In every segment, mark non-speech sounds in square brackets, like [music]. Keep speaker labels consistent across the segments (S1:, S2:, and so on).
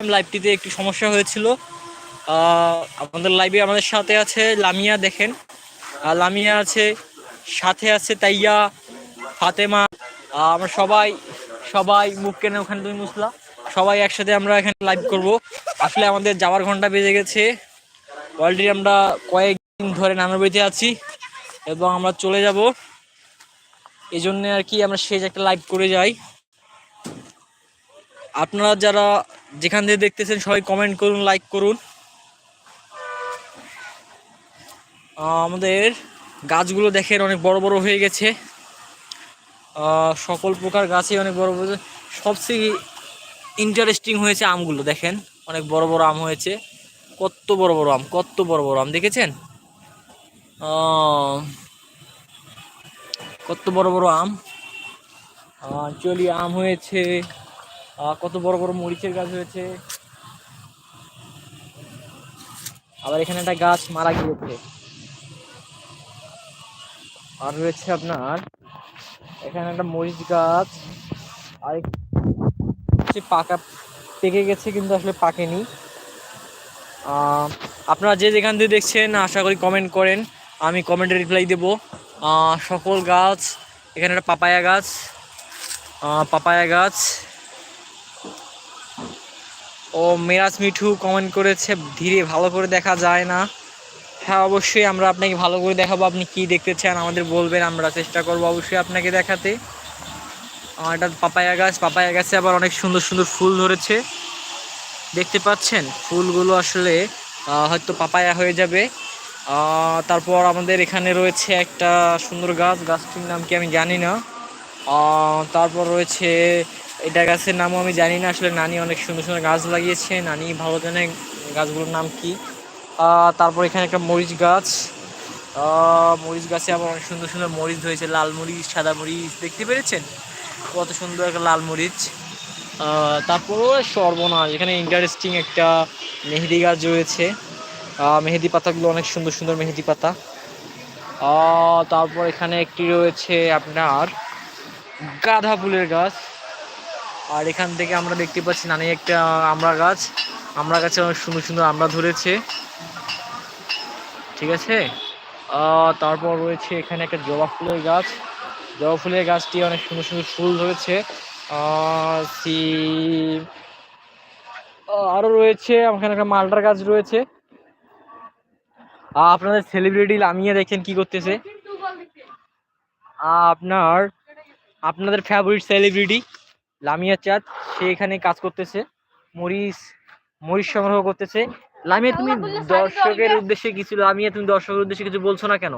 S1: লাইভটিতে একটু সমস্যা হয়েছিল। আমাদের লাইভে আমাদের সাথে আছে লামিয়া, দেখেন। লামিয়া আছে, সাথে আছে তাইয়া, ফাতেমা। আমরা সবাই সবাই মুখ কেনে ওখানে তুমি মুসলা। সবাই একসাথে আমরা এখানে লাইভ করব। আসলে আমাদের যাওয়ার ঘণ্টা বেজে গেছে। অলরেডি আমরা কয়েকদিন ধরে নানার বাড়িতে আছি এবং আমরা চলে যাব। এই জন্য আর কি আমরা শেষ একটা লাইভ করে যাই। আপনারা যারা যেখান দিয়ে দেখতেছেন সবাই কমেন্ট করুন লাইক করুন। আমাদের গাছগুলো দেখেন অনেক বড় বড় হয়ে গেছে। সকল প্রকার গাছই অনেক বড় বড় সবচেয়ে ইন্টারেস্টিং হয়েছে আমগুলো, দেখেন। অনেক বড় বড় আম হয়েছে। কত বড় বড় আম, কত বড় বড় আম, দেখেছেন? কত বড় বড় আম। চলি, আম হয়েছে কত বড় বড় মরিচের গাছ হয়েছে। আবার এখানে একটা গাছ মারা গিয়েছে। আর রয়েছে আপনার, এখানে একটা মরিচ গাছ। আর পাকা, পেকে গেছে কিন্তু আসলে পাকেনি। আপনারা যে যেখান থেকে দেখছেন, আশা করি কমেন্ট করেন। আমি কমেন্টে রিপ্লাই দেব। সকল গাছ, এখানে একটা পাপায়া গাছ। পাপায়া গাছ। ও মেরাজ মিঠু কমেন্ট করেছে, ধীরে ভালো করে দেখা যায় না। হ্যাঁ অবশ্যই আমরা আপনাকে ভালো করে দেখাবো, আপনি কি দেখতে চান, আমাদের বলবেন, আমরা চেষ্টা করব অবশ্যই আপনাকে দেখাতে। আমার এটা পাপায়া গাছ, পাপায়া গাছে আবার অনেক সুন্দর সুন্দর ফুল ধরেছে। দেখতে পাচ্ছেন? ফুলগুলো আসলে হয়তো পাপায়া হয়ে যাবে। তারপর আমাদের এখানে রয়েছে একটা সুন্দর গাছ। গাছটির নাম কি আমি জানি না। তারপর রয়েছে এটা গাছের নামও আমি জানি না। আসলে নানি অনেক সুন্দর সুন্দর গাছ লাগিয়েছে। নানি ভালো জানে গাছগুলোর নাম কি? তারপর এখানে একটা মরিচ গাছ। মরিচ গাছে আবার অনেক সুন্দর সুন্দর মরিচ হয়েছে লাল মরিচ সাদা মরিচ। দেখতে পেরেছেন? কত সুন্দর একটা লাল মরিচ। আহ, তারপরও সর্বনাশ। এখানে ইন্টারেস্টিং একটা মেহেদি গাছ রয়েছে। মেহেদি পাতাগুলো অনেক সুন্দর সুন্দর মেহেদি পাতা। তারপর এখানে একটি রয়েছে আপনার গাঁদা ফুলের গাছ। আর এখান থেকে আমরা দেখতে পাচ্ছি নানি একটা আমড়া গাছ। আমড়া গাছে অনেক সুন্দর সুন্দর আমড়া ধরেছে। ঠিক আছে? তারপর রয়েছে এখানে একটা জবা ফুলের গাছ। জবা ফুলের গাছটি অনেক সুন্দর সুন্দর ফুল ধরেছে। সি আহ, আরও রয়েছে এখানে একটা মালটার গাছ রয়েছে। আপনাদের সেলিব্রিটি লামিয়ে দেখেন কি করতেছে। আপনার আপনাদের ফেভারিট সেলিব্রিটি লামিয়া চাঁদ সে এখানে কাজ করতেছে। মরিচ মরিচ সংগ্রহ করতেছে। লামিয়া তুমি দর্শকের উদ্দেশ্যে কিছু লামিয়া তুমি দর্শকের উদ্দেশ্যে কিছু বলছো না কেন?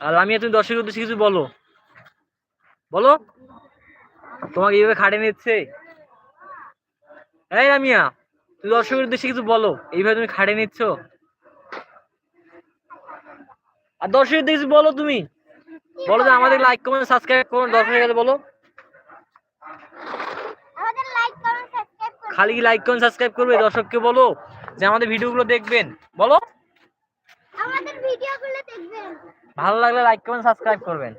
S1: লামিয়া তুমি দর্শকের উদ্দেশ্যে কিছু বলো। বলো। তোমাকে এইভাবে খাটে নিচ্ছে। এই লামিয়া তুমি দর্শকের উদ্দেশ্যে কিছু বলো। এইভাবে তুমি খাটে নিচ্ছ। আর দর্শকের উদ্দেশ্যে বলো তুমি। বলো যে আমাদের লাইক কমেন্ট সাবস্ক্রাইব করুন বলো।
S2: লাইক কমেন্ট সাবস্ক্রাইব করুন।
S1: খালি লাইক কমেন্ট সাবস্ক্রাইব করবে? দর্শককে বলো যে আমাদের ভিডিওগুলো দেখবেন। বলো।
S2: আমাদের ভিডিওগুলো দেখবেন।
S1: ভালো লাগলে লাইক কমেন্ট সাবস্ক্রাইব করবেন।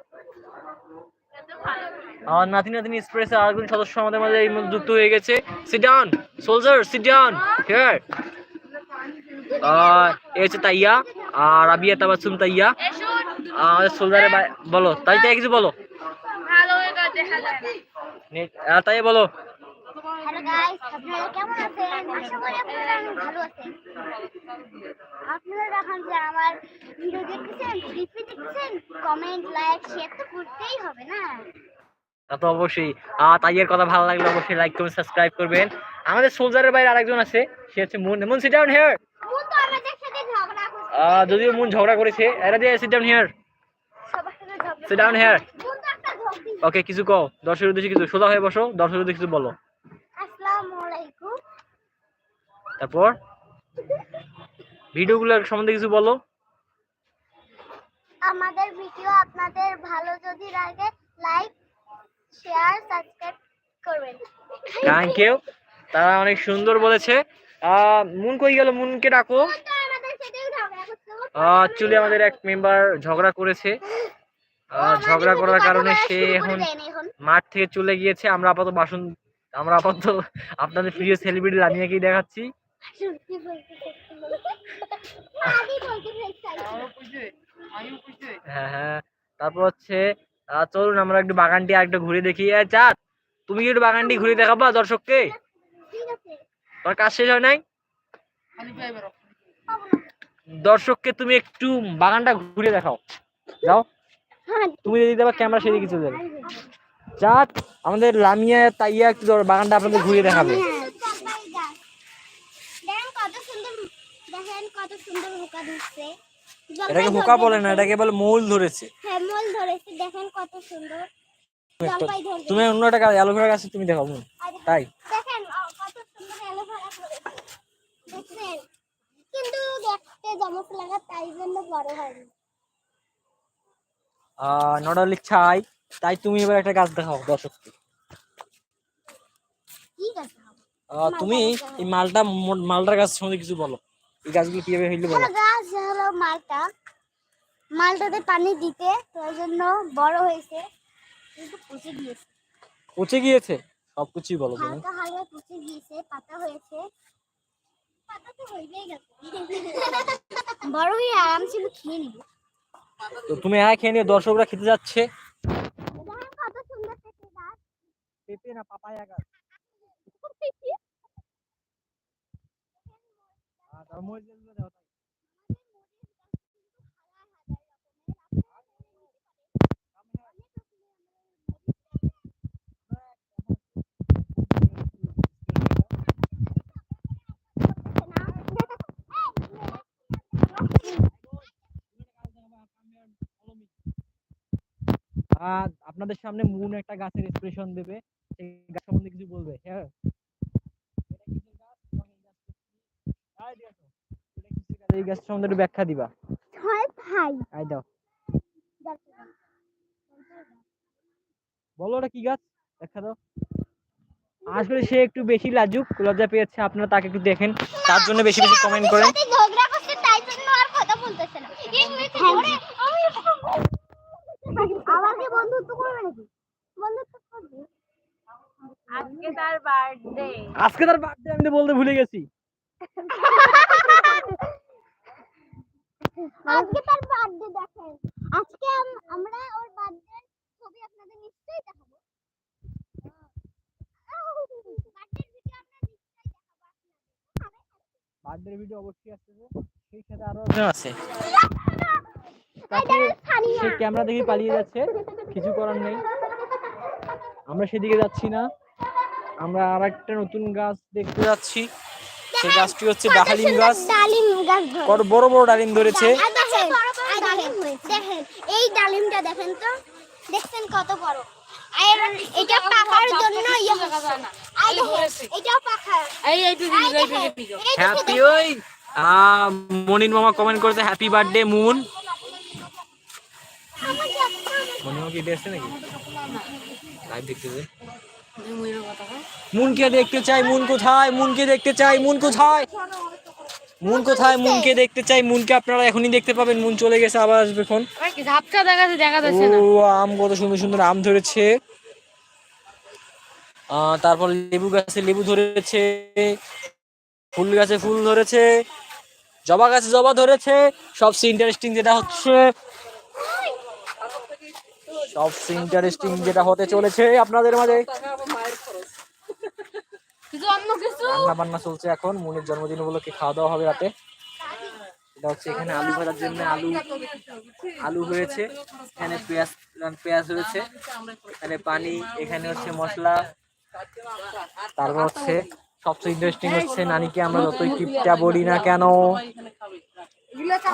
S1: আর নাতি নাতিনি এক্সপ্রেসের আরেকজন সদস্য আমাদের মাঝে এই মুহূর্তে যুক্ত হয়ে গেছে। Sit down soldier sit down here আর এই হচ্ছে তাইয়া আর আবিয়া তাবাসুম তাইয়া। আমাদের সোলজারে বলো তাই তাই কিছু বলো। আহ, তাই বলো।
S2: হ্যালো গাইস আপনারা কেমন আছেন? আশা করি আপনারা ভালো আছেন। আপনারা এখন যে আমার ভিডিও দেখতেছেন রিপি দেখতেছেন কমেন্ট লাইক শেয়ার তো করতেই হবে না।
S1: তা তো অবশ্যই। আর তাইয়ের কথা ভালো লাগলে অবশ্যই লাইক কমেন্ট সাবস্ক্রাইব করবেন। আমাদের সোলজারের বাইরে আরেকজন আছে সে হচ্ছে Moon Moon sit down here
S2: কোন তো আমাদের সাথে ঝগড়া করছে।
S1: আহ, যদিও মুন ঝগড়া করেছে এরা দিয়ে সিট ডাউন হিয়ার
S2: সাথে
S1: ডাউন হিয়ার ওকে কিছু কও। দর্শকের উদ্দেশ্যে কিছু সোজা হয়ে বসো দর্শকের উদ্দেশ্যে কিছু বলো। তারপর? ভিডিওগুলোর সম্বন্ধে কিছু বলো।
S2: আমাদের ভিডিও আপনাদের ভালো যদি লাগে লাইক শেয়ার সাবস্ক্রাইব করবেন।
S1: থ্যাংক ইউ তারা অনেক সুন্দর বলেছে। মুন কই গেল? মুনকে ডাকো। অ্যাকচুয়ালি আমাদের এক মেম্বার ঝগড়া করেছে। ঝগড়া করার কারণে সে এখন মাঠ থেকে চলে গিয়েছে। আমরা আপাতত বাসন আমরা আপাতত আপনাদের প্রিয় সেলিব্রিটি লামিয়াকেই দেখাচ্ছি। হ্যাঁ হ্যাঁ। তারপর হচ্ছে চলুন আমরা একটু বাগানটি আর একটু ঘুরে দেখি। চাঁদ তুমি কি একটু বাগানটি ঘুরে দেখাবা দর্শককে?
S2: ঠিক
S1: তোমার কাজ শেষ হয় নাই? দর্শককে তুমি একটু বাগানটা ঘুরে দেখাও। যাও। তুমি যদি দেবা ক্যামেরা সেদিকে চলে যাবে। চাঁদ আমাদের লামিয়া তাইয়া একটু বাগানটা আপনাদের ঘুরিয়ে দেখাবে। এটাকে হুকা বলে না এটাকে বলে মৌল ধরেছে।
S2: হ্যাঁ মল ধরেছে দেখেন কত সুন্দর।
S1: তুমি অন্য একটা গাছ অ্যালোভেরা গাছ তুমি দেখাও হুম, তাই?
S2: দেখেন কত সুন্দর অ্যালোভেরা ধরেছে। দেখছেন কিন্তু দেখতে জমক লাগা তাই জন্য বড় হয়নি।
S1: ছাই। তাই তুমি এবার একটা গাছ দেখাও দর্শককে। তুমি এই মালটা মালটার গাছ সম্বন্ধে কিছু বলো। এই গাছগুলো কীভাবে হইলে বলো।
S2: গাছ হলো মালটা। মালটাতে পানি দিতে তো ওই জন্য বড় হয়েছে। কিন্তু পচে গিয়েছে।
S1: পচে গিয়েছে? সব কিছুই বলো তুমি।
S2: হালকা হালকা পচে গিয়েছে পাতা হয়েছে। পাতা তো গেছে। বড় হয়ে আরামসে খেয়ে নিব।
S1: তো তুমি আয় খেয়ে নিয়ে দর্শকরা খেতে যাচ্ছে।
S2: দেখেন কত সুন্দর থেকে গাছ
S1: পেঁপে না পাপায়া গাছ। [laughs] আহ, মরিচ আপনাদের সামনে মুন একটা গাছের এক্সপ্রেশন দেবে। সেই গাছ সম্বন্ধে কিছু বলবে হ্যাঁ? এই গাছ? সম্বন্ধে একটু ব্যাখ্যা দিবা।
S2: হয় ভাই।
S1: আই দাও। বলো ওটা কি গাছ? ব্যাখ্যা দাও। আসলে সে একটু বেশি লাজুক লজ্জা পেয়েছে আপনারা তাকে একটু দেখেন। তার জন্য বেশি বেশি কমেন্ট করেন।
S2: করছে তাই জন্য আর কথা বলতেছে না আমাকে বন্ধুত্ব করবে নাকি বন্ধুত্ব করবে
S3: আজকে তার বার্থডে
S1: আজকে তার বার্থডে আমি বলতে ভুলে গেছি।
S2: আজকে তার বার্থডে দেখেন। আজকে আমরা ওর বার্থডে ছবি আপনাদের নিশ্চয়ই দেখাবো। বার্থডে ভিডিও আমরা নিশ্চয়ই দেখাবো
S1: অবশ্যই আসতেছে সেই সাথে আরও আছে। সে ক্যামেরা দেখে পালিয়ে যাচ্ছে। কিছু করার নেই। আমরা সেদিকে যাচ্ছি না। আমরা আর একটা নতুন গাছ দেখতে যাচ্ছি। সেই গাছটি হচ্ছে ডালিম গাছ।
S2: ডালিম গাছ
S1: কত বড় বড় ডালিম ধরেছে।
S2: দেখেন এই ডালিমটা দেখেন তো। দেখছেন কত বড়। আর এটা পাকার জন্য ইয়ে পাকা
S3: এই
S2: এই
S1: হ্যাপি ওই আহ, মামা কমেন্ট করেছে হ্যাপি বার্থডে মুন মামা কি দেখছে নাকি? লাইভ দেখতেছে। মুনকে দেখতে চাই মুন কোথায়? মুনকে দেখতে চাই মুন কোথায়? মুন কোথায়? মুনকে দেখতে চাই মুনকে আপনারা এখনই দেখতে পাবেন। মুন চলে গেছে আবার আসবে ফোন।
S3: ঝাপসা দেখাচ্ছে দেখা যাচ্ছে না।
S1: ও আম কত সুন্দর সুন্দর আম ধরেছে। আহ, তারপর লেবু গাছে লেবু ধরেছে। ফুল গাছে ফুল ধরেছে। জবা গাছে জবা ধরেছে। সবচেয়ে ইন্টারেস্টিং যেটা হচ্ছে সবচেয়ে ইন্টারেস্টিং যেটা হতে চলেছে আপনাদের মাঝে। রান্না বান্না চলছে এখন মুনির জন্মদিন উপলক্ষে খাওয়া দাওয়া হবে রাতে। এটা হচ্ছে এখানে আলু ভাজার জন্য আলু আলু হয়েছে এখানে পেঁয়াজ পেঁয়াজ হয়েছে এখানে পানি এখানে হচ্ছে মশলা। তারপর হচ্ছে সবচেয়ে ইন্টারেস্টিং হচ্ছে নানিকে আমরা যতই টিপটা বলি না কেন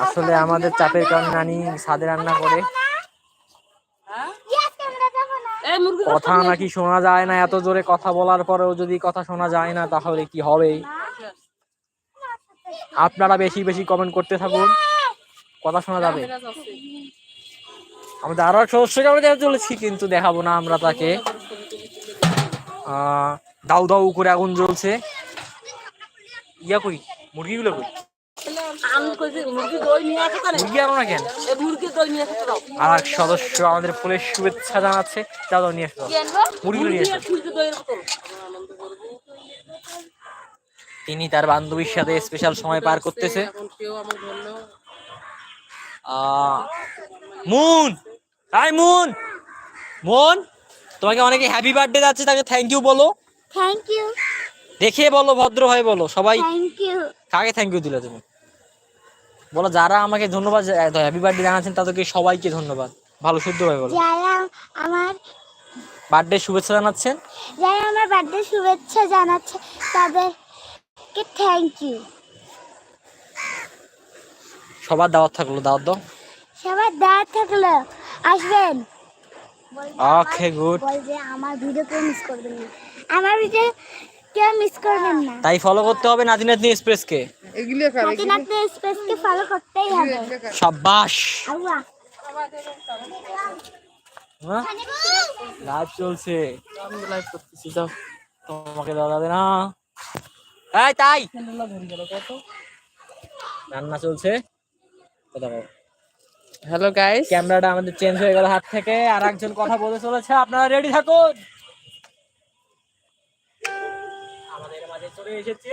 S1: আসলে আমাদের চাপের কারণে নানি ছাদে রান্না করে
S2: Yes, ক্যামেরা যাব না।
S3: এই মুরগি
S1: কথা নাকি শোনা যায় না এত জোরে কথা বলার পরেও যদি কথা শোনা যায় না তাহলে কি হবে? আপনারা বেশি বেশি কমেন্ট করতে থাকুন। কথা শোনা যাবে। আমাদের আরও এক সদস্যকে আমরা দেখতে চলেছি কিন্তু দেখাবো না আমরা তাকে। আহ, দাউ দাউ করে আগুন জ্বলছে। ইয়া কই? মুরগিগুলো কই? আর সদস্য আমাদের ফুলের শুভেচ্ছা জানাচ্ছে নিয়ে আসো। মুরগিগুলো আসো। তিনি তার বান্ধবীর সাথে স্পেশাল সময় পার করতেছে। মুন! হাই মুন! মুন! তোমাকে অনেকে হ্যাপি বার্থডে যাচ্ছে তাকে থ্যাংক ইউ বলো।
S2: থ্যাংক ইউ
S1: দেখে বলো ভদ্র হয়ে বলো। সবাই কাকে থ্যাংক ইউ দিলে তুমি? বলো যারা আমাকে ধন্যবাদ হ্যাপি বার্থডে জানাচ্ছেন তাদেরকে সবাইকে ধন্যবাদ। ভালো শুদ্ধ হয়ে বলো।
S2: যারা আমার
S1: বার্থডে শুভেচ্ছা জানাচ্ছেন?
S2: যারা আমার বার্থডে শুভেচ্ছা জানাচ্ছে তাদেরকে থ্যাংক ইউ
S1: সবার দাওয়াত থাকল দাওয়াত দাও।
S2: সবার দাঁড় থাকল। আসবেন।
S1: ওকে গুড
S2: বল যে আমার ভিডিও কেউ মিস করবেন না। আমার ভিডিও কেউ মিস করবেন না।
S1: তাই ফলো করতে হবে নাতি নাতনি এক্সপ্রেসকে
S2: স্পেসকে ফলো করতেই হবে।
S1: সাব্বাস
S2: আল্লাহ।
S1: হ্যাঁ? লাইভ চলছে। আমি লাইভ করতেছি যাও। তোমাকে যাবে না। এই তাই। রান্না চলছে। কথা বলো
S4: হ্যালো গাইস
S1: ক্যামেরাটা আমাদের চেঞ্জ হয়ে গেল হাত থেকে। আর একজন কথা বলে চলেছে। আপনারা রেডি থাকুন। চলে এসেছে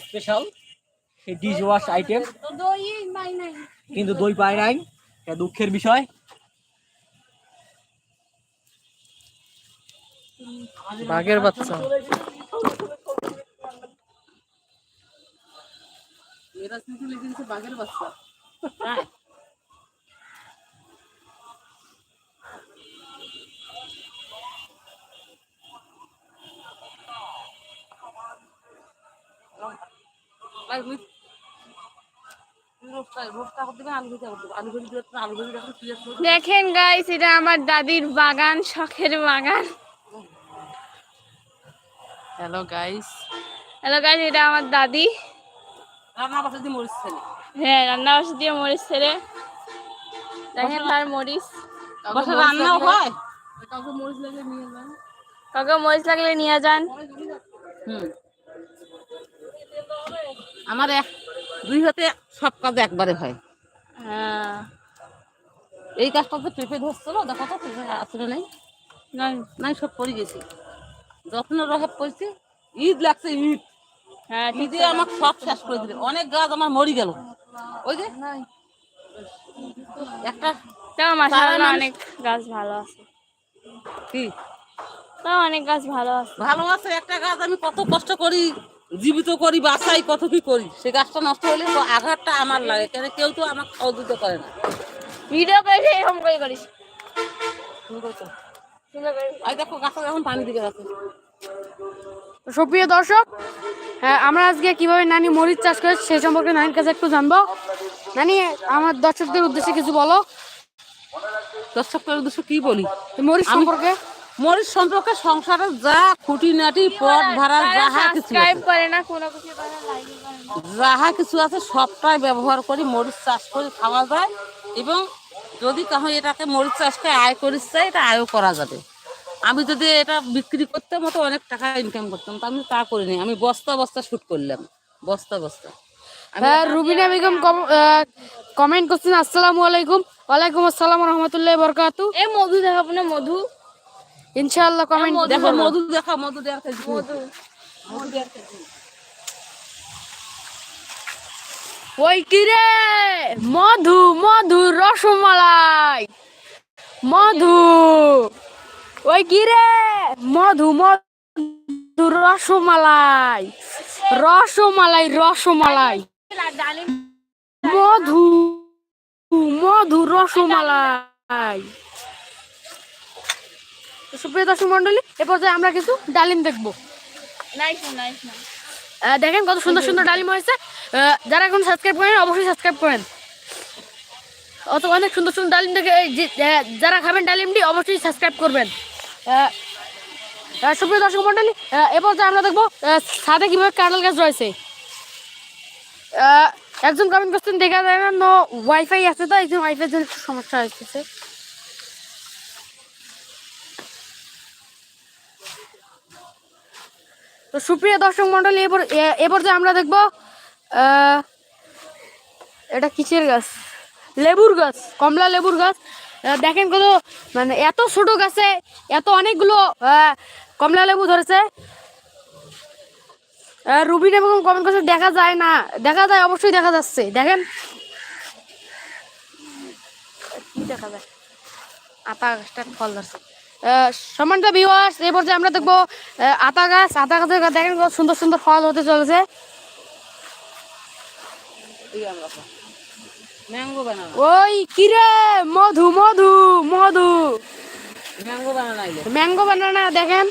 S1: স্পেশাল ডিশ ওয়াশ আইটেম
S3: দই নাই নাই।
S1: কিন্তু দই পায় নাই দুঃখের বিষয়।
S4: বাঘের বাচ্চা। বাঘের বাচ্চা।
S3: দেখেন গাইস এটা আমার দাদির বাগান শখের বাগান।
S4: হ্যালো গাইস
S3: হ্যালো গাইস এটা আমার দাদি।
S4: রান্না বাসা দিয়ে মরিচ ছেলে
S3: হ্যাঁ রান্না বসে দিয়ে মরিচ ছেড়ে দেখেন তার মরিচ।
S4: বাসা রান্নাও হয়? কাউকে মরিচ লাগে নিয়ে যান।
S3: কাউকে মরিচ লাগলে নিয়ে যান।
S4: হুম। আমার এক দুই হাতে সব কাজ একবারে হয়।
S3: হ্যাঁ।
S4: এই কাজটা তো পেঁপে ধরছিল দেখো তো আসলে নেই?
S3: নাই।
S4: সব পড়ে গেছি। যত্ন রহে পড়ছি ঈদ লাগছে ঈদ।
S3: হ্যাঁ
S4: ঈদে আমাকে সব শেষ করে দিলে। অনেক গাছ আমার মরি গেল। ওই যে একটা
S3: তাও অনেক গাছ ভালো আছে।
S4: কি?
S3: তাও অনেক গাছ ভালো আছে।
S4: ভালো আছে একটা গাছ আমি কত কষ্ট করি। জীবিত করি বাসাই কত কি করি? সে গাছটা নষ্ট হলে তো আঘাতটা আমার লাগে কেন কেউ তো আমাকে দিতে করে না।
S3: ভিডিও করে এরকম করে করিস।
S4: দেখো গাছটা এখন পানি দিকে যাচ্ছে।
S5: সুপ্রিয় দর্শক হ্যাঁ আমরা আজকে কীভাবে নানি মরিচ চাষ করে সেই সম্পর্কে নানির কাছে একটু জানব। নানি আমার দর্শকদের উদ্দেশ্যে কিছু বলো।
S4: দর্শকদের উদ্দেশ্য কি বলি?
S5: মরিচ সম্পর্কে?
S4: মরিচ সম্পর্কে সংসারের যা খুঁটিনাটি পথ ভাড়া যাহা কিছু যাহা কিছু আছে সবটাই ব্যবহার করি মরিচ চাষ করে খাওয়া যায়। এবং যদি কাহো এটাকে মরিচ চাষ করে আয় করিস চাই এটা আয়ও করা যাবে। আমি যদি এটা বিক্রি করতাম তো অনেক টাকা ইনকাম করতাম তা আমি তা করিনি। আমি বস্তা বস্তা শুট করলাম বস্তা বস্তা। আমি
S5: হ্যাঁ রুবিনা বেগম কমেন্ট করছেন আসসালামু আলাইকুম। ওয়ালাইকুম আসসালাম রহমতুল্লাহ বরকাতু।
S3: এই মধু দেখাবো না মধু।
S5: ইনশাআল্লাহ কমেন্ট
S4: দেখো মধু দেখা মধু দেওয়ার মধু।
S5: ওই কি রে? মধু মধু রসমালাই। মধু। ওই কি রে? মধু মধু রসমালাই। রসমালাই রসমালাই। মধু মধু রসমালাই। সুপ্রিয় দর্শক মন্ডলী এ পর্যায়ে আমরা কিছু ডালিম দেখব। দেখেন কত সুন্দর সুন্দর ডালিম হয়েছে। যারা এখন সাবস্ক্রাইব করেন অবশ্যই সাবস্ক্রাইব করেন। অত অনেক সুন্দর সুন্দর ডালিম দেখে যারা খাবেন ডালিমটি অবশ্যই সাবস্ক্রাইব করবেন। সুপ্রিয় দর্শক মন্ডলী এ পর্যায়ে আমরা দেখব ছাদে কীভাবে কাঁঠাল গাছ রয়েছে। একজন কমেন্ট করছেন দেখা যায় না নো ওয়াইফাই আছে তো? একজন ওয়াইফাই জন্য সমস্যা হয়েছে। তো সুপ্রিয় দর্শক মন্ডলী এবার এ- যে আমরা দেখব এটা কিসের গাছ? লেবুর গাছ, কমলা লেবুর গাছ। দেখেন কত মানে এত ছোট গাছে এত অনেকগুলো কমলা লেবু ধরেছে। রুবিন এবং কমেন্ট করছে দেখা যায় না, দেখা যায়, অবশ্যই দেখা যাচ্ছে। দেখেন। কি দেখা যায়? আতা গাছটা ফল ধরছে। সম্মানিত ভিউয়ার্স এই পর্যায়ে আমরা দেখব আতা গাছ। আতা গাছের গাছ দেখেন কত সুন্দর সুন্দর ফল হতে চলেছে। ওই কিরে? Madhu Madhu Madhu.
S4: Mango banana
S5: mango banana দেখেন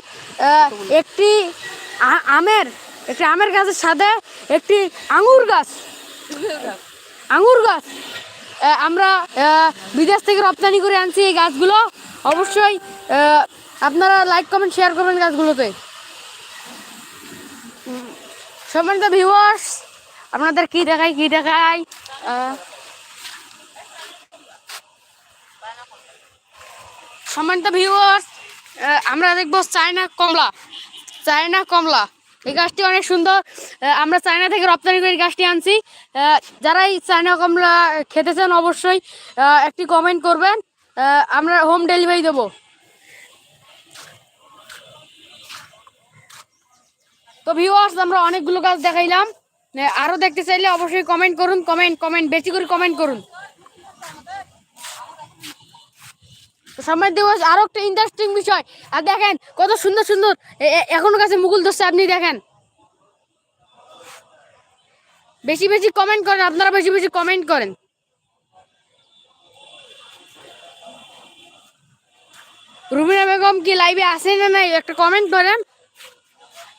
S5: একটি আমের একটি আমের গাছের সাথে একটি আঙ্গুর গাছ। আঙ্গুর গাছ। আমরা বিদেশ থেকে রপ্তানি করে আনছি এই গাছগুলো। অবশ্যই আপনারা লাইক কমেন্ট শেয়ার করবেন গাছগুলোতে। সম্মানিত ভিউয়ার্স আপনাদের কি দেখাই কি আহ, সম্মানিত ভিউয়ার্স আমরা দেখব চায়না কমলা। চায়না কমলা। এই গাছটি অনেক সুন্দর। আমরা চায়না থেকে রপ্তানি করে গাছটি আনছি। আহ, যারা এই চায়না কমলা খেতে চান অবশ্যই একটি কমেন্ট করবেন। আমরা হোম ডেলিভারি দেবো। তো ভিউয়ার্স আমরা অনেকগুলো গাছ দেখাইলাম। আহ, আরও দেখতে চাইলে অবশ্যই কমেন্ট করুন কমেন্ট কমেন্ট বেশি করে কমেন্ট করুন। সময় দিবস আরও একটা ইন্টারেস্টিং বিষয়। আর দেখেন কত সুন্দর সুন্দর এখনও কাছে মুকুল ধরছে আপনি দেখেন। বেশি বেশি কমেন্ট করেন আপনারা বেশি বেশি কমেন্ট করেন। রুমিনা বেগম কি লাইভে আসেন না নাই? একটা কমেন্ট করেন।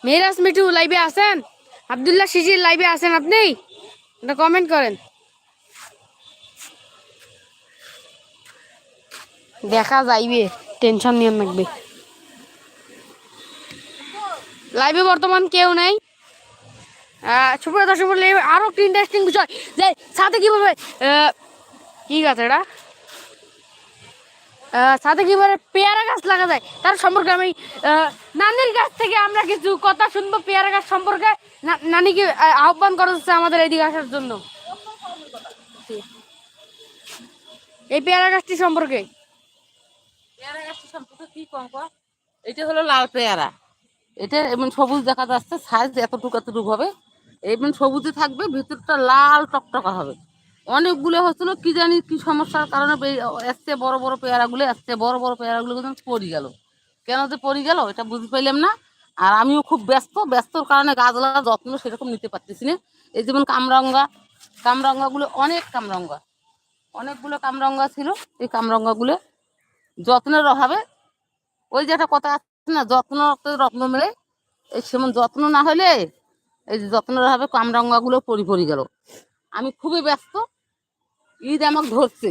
S5: মেহরাজ মিঠু লাইভে আসেন আবদুল্লাহ শিশির লাইভে আসেন আপনি? একটা কমেন্ট করেন। দেখা যাইবে টেনশন নিয়ে থাকবে লাইভে বর্তমান কেউ নাই। সুপ্রিয় দর্শক মণ্ডলী, আরও একটা ইন্টারেস্টিং বিষয়। যে সাথে কীভাবে আহ, কি গাছ এটা? সাথে কীভাবে পেয়ারা গাছ লাগা যায় তার সম্পর্কে আমি নানির কাছ থেকে আমরা কিছু কথা শুনব পেয়ারা গাছ সম্পর্কে। নানিকে আহ্বান করা হচ্ছে আমাদের এদিকে আসার জন্য? এই পেয়ারা গাছটি সম্পর্কে।
S4: পেয়ারা গাছটা সম্পর্কে এটা হলো লাল পেয়ারা। এটা এমন সবুজ দেখা যাচ্ছে সাইজ এতটুকু এতটুকু হবে। এমন সবুজে থাকবে, ভিতরটা লাল টকটকা হবে। অনেকগুলো হচ্ছিল কি জানি কি সমস্যার কারণে এসছে বড় বড় পেয়ারাগুলো, এসছে বড় বড় পেয়ারাগুলো কিন্তু পড়ে গেল। কেন যে পড়ে গেল এটা বুঝতে পারলাম না। আর আমিও খুব ব্যস্ত, ব্যস্তর কারণে গাছগুলোর যত্ন সেরকম নিতে পারতেছি না। এই যেমন কামরাঙ্গা, কামরাঙ্গাগুলো অনেক কামরাঙ্গা, অনেকগুলো কামরাঙ্গা ছিল, এই কামরাঙ্গাগুলো যত্নের অভাবে। ওই যে একটা কথা আছে না, যত্ন রত্ন মেলে, এই সেমন যত্ন না হলে এই যে যত্নের অভাবে কামরাঙ্গাগুলো পরি পরি গেল। আমি খুবই ব্যস্ত ঈদ আমাকে ধরছে।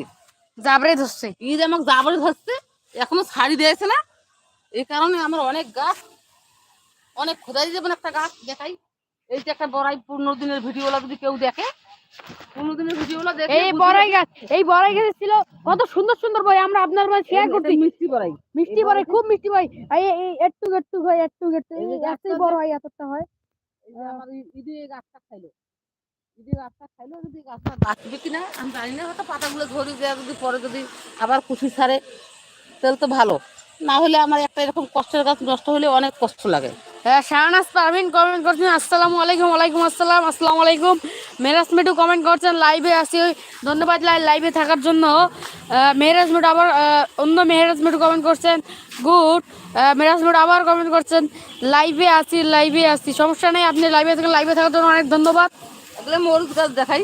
S5: জাবরে ধরছে।
S4: ঈদ আমাকে জাবরে ধরছে এখনও ছাড়ি দিয়েছে না। এই কারণে আমার অনেক গাছ অনেক খোদাই যেমন একটা গাছ দেখাই। এই যে একটা বড়াই পনেরো দিনের ভিডিওগুলো যদি কেউ দেখে পনেরো দিনের ভিডিওগুলো দেখে
S5: এই বড়াই গাছ। এই বড়াই গাছ ছিল কত সুন্দর সুন্দর বই আমরা আপনার মাঝে শেয়ার করছি।
S4: মিষ্টি বড়াই।
S5: মিষ্টি বড়াই খুব মিষ্টি বই এই একটু একটু হয় বড় হয়। এতটা হয়
S4: আমার ঈদে গাছটা খাইলো। ঈদে গাছটা খাইলো যদি গাছটা বাঁচবে কিনা, আমি জানি না, হয়তো পাতাগুলো ঝরে যায়, যদি পরে যদি আবার কুচি ছাড়ে, তাহলে তো ভালো। না হলে আমার একটা এরকম কষ্টের গাছ নষ্ট হলে অনেক কষ্ট লাগে।
S5: হ্যাঁ শাহনাজ, পারভিন, কমেন্ট করছেন, আসসালামু আলাইকুম, ওয়ালাইকুম আসসালাম, আসসালামু আলাইকুম। মেরাজ মিটু কমেন্ট করছেন, লাইভে আসি ধন্যবাদ লাইভে থাকার জন্য। মেহরাজ মিটু আবার অন্য মেহরাজ মিটু কমেন্ট করছেন, গুড। মেহরাজ মিটু আবার কমেন্ট করছেন, লাইভে আছি লাইভে আছি, সমস্যা নেই, আপনি লাইভে থাকেন, লাইভে থাকার জন্য অনেক ধন্যবাদ।
S4: এগুলো মরুচ গাছ দেখাই।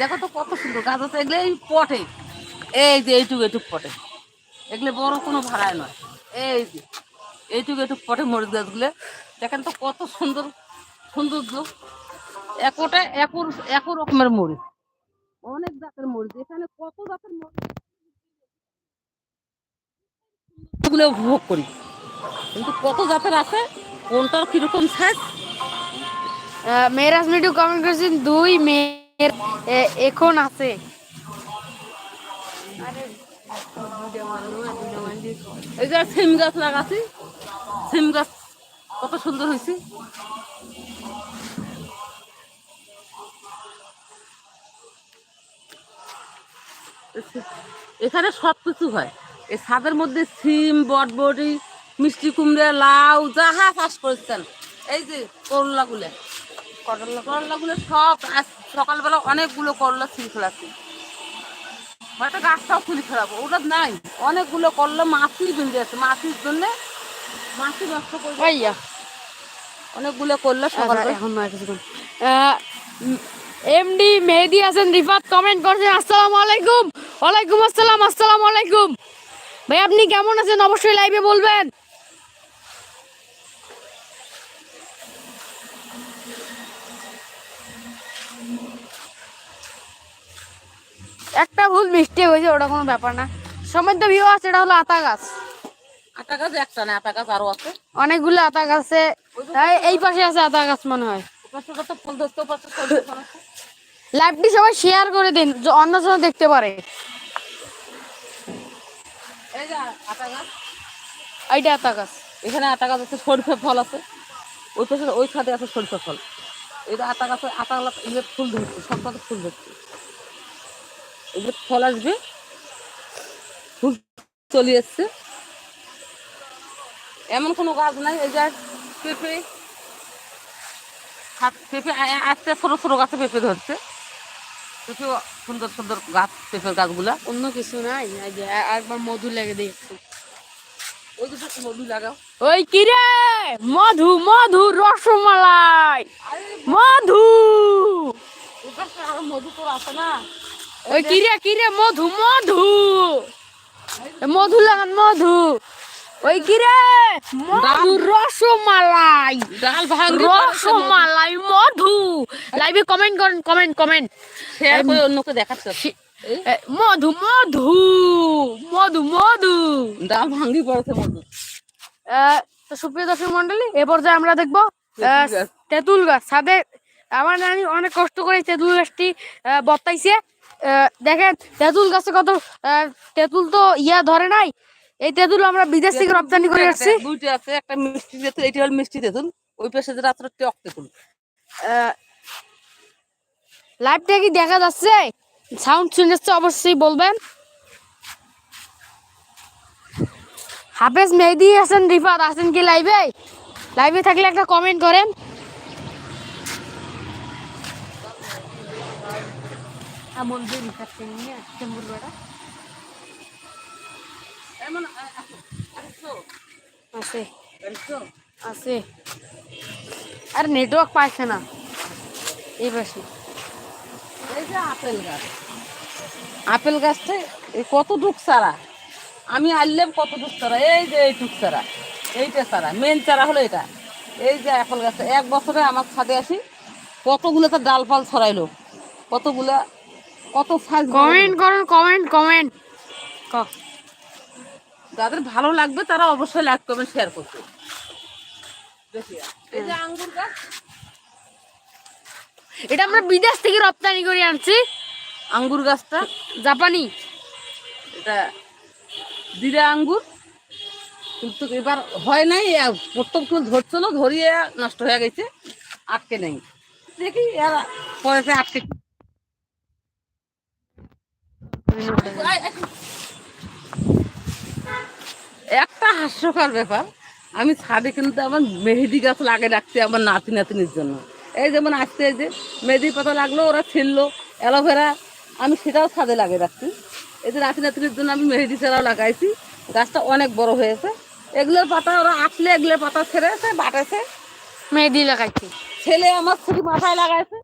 S4: দেখো তো কত সুন্দর গাছ আছে, এগুলো এই পটে। এই যে এইটুকু এইটুক পটে। এগুলো বড় কোনো ভাড়ায় নয়। এই যে এইটুকু এইটুক পটে মরিচ গাছগুলো। দেখেন তো কত সুন্দর সৌন্দর্য একোটা একর একর রকমের মরিচ অনেক জাতের মরিচ এখানে কত জাতের মরিচ উপভোগ করি। কিন্তু কত জাতের আছে? কোনটার কীরকম সাইজ
S5: আহ, মেহরাজ মিটু কমেন্ট করেছেন দুই মেয়ের এখন আছে।
S4: এই যে সিম গাছ লাগাছি সিম গাছ কত সুন্দর হয়েছে। এখানে সব কিছু হয়। এই ছাদের মধ্যে সিম বটবটি মিষ্টি কুমড়া লাউ যাহা চাষ করেছেন। এই যে করলাগুলো। করলা। করলাগুলো সব আজ সকালবেলা অনেকগুলো করলা ছিঁড়ে ফেলাচ্ছি হয়তো গাছটাও খুলে ফেলাবো ওটা নাই। অনেকগুলো করলা আছে মাছির জন্য মাছি নষ্ট করে
S5: ভাইয়া।
S4: অনেকগুলো করলা
S5: এখন এমডি মেহেদি হাসান রিফাত কমেন্ট করছেন আসসালামু আলাইকুম। ওয়ালাইকুম আসসালাম আসসালামু আলাইকুম। ভাই আপনি কেমন আছেন? অবশ্যই লাইভে বলবেন। একটা ভুল মিষ্টি হয়েছে ওটা কোনো ব্যাপার না। সময় তো ভিউ আছে এটা হলো আতা গাছ।
S4: আটা গাছ একটা না আটা গাছ আরও আছে।
S5: অনেকগুলো আতা গাছে। এই- এই পাশে আছে আতা গাছ মনে হয়। লাইভটি সবাই শেয়ার করে দিন যে অন্যজন দেখতে পারে। এইটা আতা গাছ।
S4: এখানে আটা গাছ আছে সরিষা ফল আছে। ওই পাশে ওই ছাদে আছে সরিষা ফল। যে আটা গাছে গাছ এগুলো ফুল ধরছে সব ফুল ধরছে। এগুলো ফল আসবে। ফুল চলে এসছে। এমন কোনো গাছ নাই এই যে পেঁপে। পেঁপে আস্তে ছোট ছোট গাছে পেঁপে ধরছে। পেঁপে সুন্দর সুন্দর গাছ পেঁপের গাছগুলা।
S5: অন্য কিছু নাই যে একবার মধু লেগে দেখছি
S4: ওই মধু লাগাও।
S5: ওই কিরে মধু মধু রসমালাই। মধু!
S4: মধু তোর আছে না।
S5: ওই কিরে কিরে মধু মধু। মধু লাগান মধু। ওই কিরে মধু রসমালাই।
S4: ডাল ভাঙি
S5: রসমালাই মধু। লাইভে কমেন্ট করেন কমেন্ট কমেন্ট
S4: শেয়ার করে অন্যকে দেখাচ্ছে?
S5: মধু মধু। মধু মধু।
S4: ডাল ভাঙি পড়েছে মধু।
S5: আহ, তো সুপ্রিয় দর্শক মন্ডলী এ পর্যায়ে আমরা দেখব
S4: তেঁতুল গাছ।
S5: ছাদে আমার নানি অনেক কষ্ট করে তেঁতুল গাছটি বর্তাইছে দেখেন তেঁতুল গাছে কত তেঁতুল তো ইয়া ধরে নাই। এই তেঁতুল আমরা বিদেশ থেকে রপ্তানি করে আসছি।
S4: দুইটা আছে একটা মিষ্টি তেঁতুল এটি হল মিষ্টি তেঁতুল। ওই পাশে যেটা আছে টক তেঁতুল।
S5: লাইভটা কি দেখা যাচ্ছে? সাউন্ড শুনেছে অবশ্যই বলবেন। হাফেজ মেহেদি হাসান রিফাত আছেন কি লাইভে লাইভে থাকলে একটা কমেন্ট করেন। এমন
S4: আ- আসো, আসো,
S5: আছে আছে আর নেটওয়ার্ক পাইছে না। এই পাশে।
S4: এই যে আপেল গাছ। আপেল গাছটা এই কতটুক চারা আমি আনলাম কতটুক চারা এই যে এইটুক চারা এইটা চারা মেন চারা হলো এটা। এই যে আপেল গাছটা। এক বছরে আমার ছাদে আসি কতগুলো তার ডাল ফাল ছড়াইলো। কতগুলা কত সাইজ
S5: কমেন্ট করুন কমেন্ট কমেন্ট
S4: যাদের ভালো লাগবে তারা অবশ্যই লাইক করবেন শেয়ার করবে। এই যে আঙ্গুর গাছ।
S5: এটা আমরা বিদেশ থেকে রপ্তানি করে আনছি।
S4: আঙ্গুর গাছটা।
S5: জাপানি।
S4: এটা দিরা আঙ্গুর। কিন্তু এবার হয় নাই প্রথম ফুল ধরছিল ধরিয়ে নষ্ট হয়ে গেছে আটকে নেই। দেখি এরা পরেতে আটকে একটা হাস্যকর ব্যাপার আমি ছাদে কিন্তু আমার মেহেদি গাছ লাগে রাখছি আমার নাতি নাতিনির জন্য। এই যেমন আজকে এই যে মেহেদি পাতা লাগল ওরা ছিললো অ্যালোভেরা আমি সেটাও ছাদে লাগিয়ে রাখছি। এই যে নাতি নাতনির জন্য আমি মেহেদি ছাড়াও লাগাইছি। গাছটা অনেক বড় হয়েছে। এগুলোর পাতা ওরা আসলে এগুলোর পাতা ছেড়েছে বাটেছে।
S5: মেহেদি লাগাইছি।
S4: ছেলে আমার ছুটি মাথায় লাগাইছে।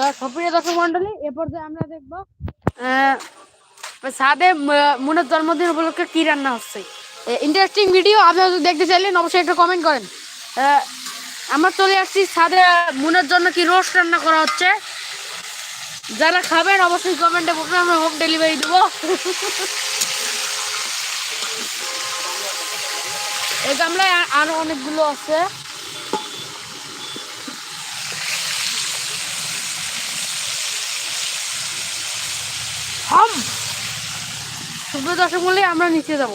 S5: তো দর্শক মন্ডলী এ পর্যায়ে আমরা দেখব সাদে মুনের জন্মদিন উপলক্ষে কি রান্না হচ্ছে। ইন্টারেস্টিং ভিডিও আপনারা যদি দেখতে চাইলেন, অবশ্যই একটা কমেন্ট করেন। আমরা চলে আসছি সাদে, মুনের জন্য কি রোস্ট রান্না করা হচ্ছে। যারা খাবেন, অবশ্যই কমেন্টে বলবেন, আমরা হোম ডেলিভারি দেবো। এই গামলায় আ- আরও অনেকগুলো আছে। বলে আমরা নিচে যাব।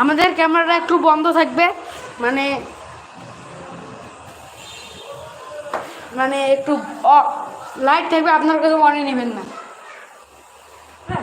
S5: আমাদের ক্যামেরাটা একটু বন্ধ থাকবে মানে মানে একটু লাইট থাকবে আপনার কাছে মনে নেবেন না। হ্যাঁ,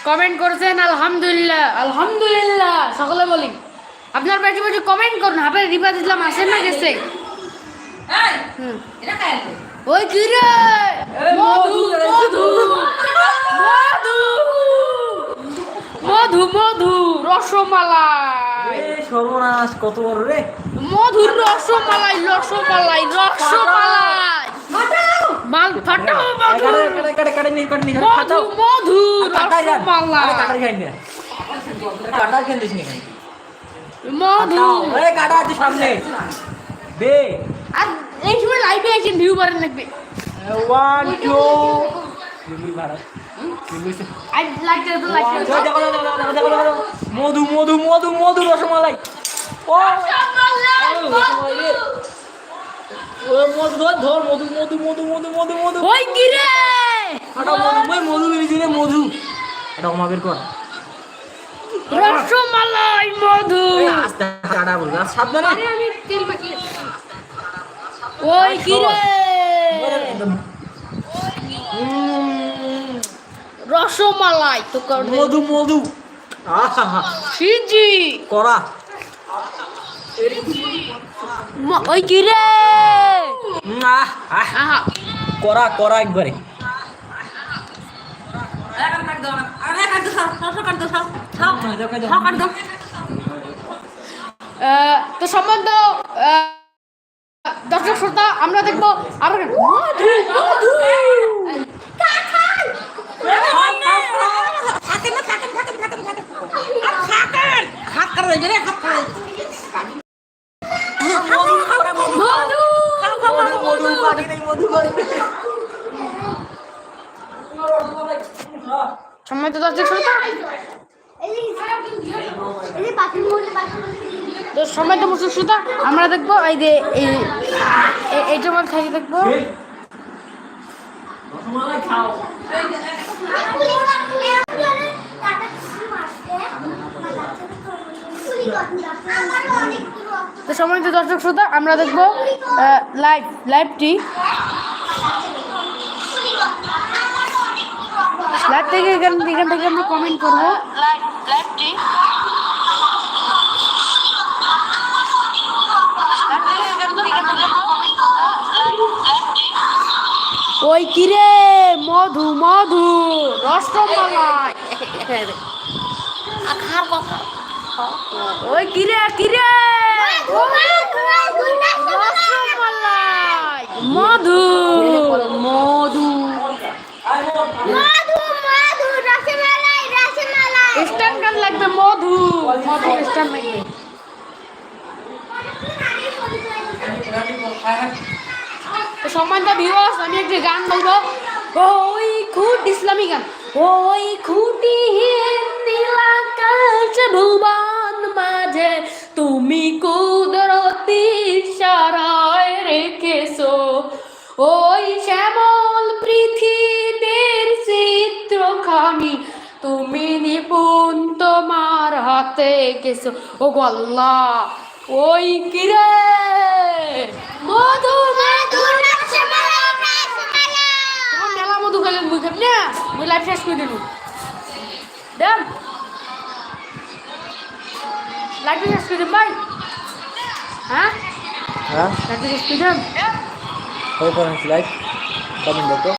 S5: কমেন্ট করেছেন আলহামদুলিল্লাহ আলহামদুলিল্লাহ সকলে বলি। আপনার পাশে পাশে কমেন্ট করুন হাফেজ রিফাত ইসলাম আসেন না গেছে? ওই কি রে? মধু মধু মধু। মধু। মধু। রসমালাই।
S1: সর্বনাশ কত বড় রে।
S5: মধুর রসমালাই রসমালাই রসমালাই। মাল ফাটাও মধু।
S1: কাটে কাটে কাটে নি কাটে নি
S5: মধু মধু রসমালাই
S1: কাটার খাই না কাটার কেন দিস নি।
S5: মধু।
S1: আরে কাটা আছে সামনে। বে
S5: আর এই সময় লাইভে আছেন ভিউ বাড়ান লাগবে।
S1: One two Madhu Madhu Madhu Madhu rasmalai. ও। মধু ধর মধু মধু মধু মধু মধু মধু।
S5: ওই কি রে?
S1: এটা মধু ওই মধু বেরিয়েছে রে মধু। এটা কমা কর।
S5: রসমালাই মধু।
S1: আস্তে কাটা বলবে আর সাবধানে।
S5: আরে আমি তেল মাখিয়ে ওই কি রে? রসমালাই তো কর
S1: মধু মধু। আহা।
S5: সিজি।
S1: করা।
S5: ওই কি রে?
S1: করা করা একবারে।
S5: তো সম্বন্ধ দর্শক শ্রোতা আমরা দেখব দর্শক শ্রোতা
S2: এই যে এই যে পাখির মধ্যে পাখির
S5: তো দর্শক শ্রোতা, আমরা দেখব এই যে এই, এই- এইটা মধ্যে থাকি দেখব। তো সম্মানিত দর্শক শ্রোতা আমরা দেখব লাইভ লাইভটি লাইভ থেকে এখান এখান থেকে আমরা কমেন্ট করব। ওই কিরে মধু মধু রসমালাই ওই কিরে কিরে মধু। মধু। স্ট্যান্ড গান লাগবে মধু। মধু স্ট্যান্ড লাগবে। সম্মানিত ভিউয়ার্স আমি একটি গান বলব। ওই খুট ইসলামী গান। ওই খুঁটি নীলাকাশ ভুবন মাঝে তুমি কুদরতি সারায় রেখেছো ওই শ্যামল পৃথিবীর চিত্রখানি তুমি নিপুণ তোমার হাতে গেছো। ও গল্লা ওই কিরে মধু মধু খেলেন মুই না? লাইফ শেষ করে দিলু লাইফ শেষ করে ভাই হ্যাঁ
S1: হ্যাঁ
S5: লাইফ শেষ করে দিন
S1: ওই পরে লাইক কমেন্ট দেখো